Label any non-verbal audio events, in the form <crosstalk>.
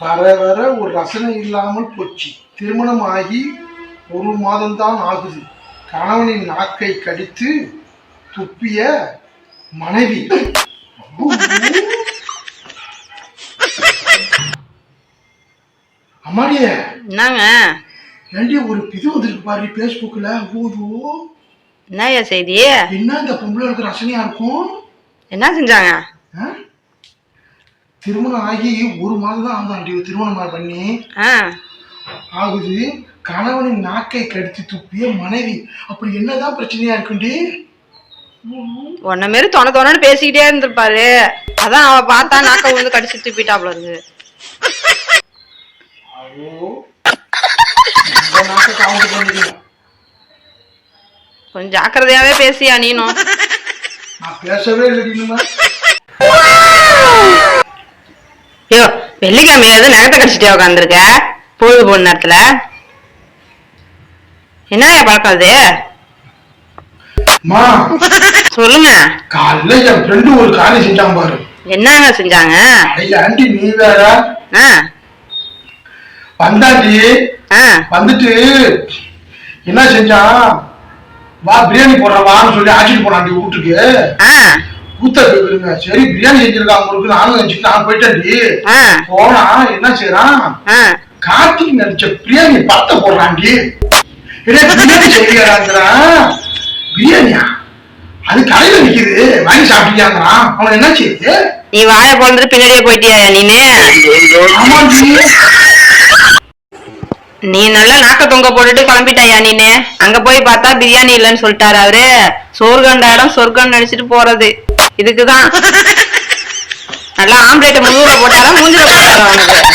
வர வர ஒரு ரசனை இல்லாமல் போச்சு. திருமணம் ஆகி ஒரு மாதம்தான் ஆகுது. கணவனின் நாக்கை கடித்து துப்பிய மனைவி. அம்மாடியே என்னங்க? ஏண்டி ஒரு இது வந்திருக்கு பாரு பேஸ்புக்ல ஓதோ என்னய்யா செய்தி? என்ன இந்த பொம்பளைகளுக்கு ரசனையா இருக்கும்? என்ன செஞ்சாங்க? திருமணம் ஆகி ஒரு மாதம் தான் ஆகுதாண்டி திருமணம் பண்ணி. ஆகுது. கணவனின் நாக்கை கடித்து துப்பிய மனைவி. அப்படி என்னதான் பிரச்சனையா இருக்குண்டி உன்ன மாரி தொண தொணன்னு பேசிக்கிட்டே இருந்திருப்பாரு. அதான் அவ பார்த்தா நாக்க விழுந்து கடிச்சு துப்பிட்டாப்ல பண்ணிடுங்க கொஞ்சம் ஜாக்கிரதையாவே பேசியா நீனும். நான் பேசவே இல்லை வெள்ளிக்கிழமையாவது நகத்தை கடிச்சிட்டே உட்காந்துருக்க பொழுது போன நேரத்துல. என்னய்யா பழக்கம் அது? சொல்லுங்க. காலைல என் ஃப்ரெண்டு ஒரு காரியம் செஞ்சான் பாரு. என்னங்க செஞ்சாங்க? ஐயா ஆண்டி நீ வேற. வந்தாண்டி வந்துட்டு என்ன செஞ்சான்? வா பிரியாணி போடுறேன் வான்னு சொல்லி ஆச்சிட்டு போனாண்டி வீட்டுக்கு. கூத்த சரி பிரியாணி செஞ்சிருக்காங்க உங்களுக்கு. நானும் நினைச்சிட்டு நான் போயிட்டேன்டி. போனா என்ன செய்யறான் கார்த்திக் நடிச்ச பிரியாணி பத்த போடுறான்டி. என்ன பிரியாணி செய்யறாங்கிறான் பிரியாணியா? அது கடையில நிக்குது. வாங்கி சாப்பிட்டியாங்கிறான் அவன் என்ன செய்யுது நீ வாய பொழுது பின்னாடியே போயிட்டியா நீனு? நீ நல்லா நாக்க தொங்க போட்டுட்டு கிளம்பிட்டாயா நீனு? அங்க போய் பார்த்தா பிரியாணி இல்லைன்னு சொல்லிட்டாரு அவரு. சோர்கண்ட இடம் சொர்க்கம் நடிச்சிட்டு போறது. இதுக்குதான். <laughs> நல்லா ஆம்லேட் முதுகுல போட்டாரா மூஞ்சில போட்டாரா அவனுக்கு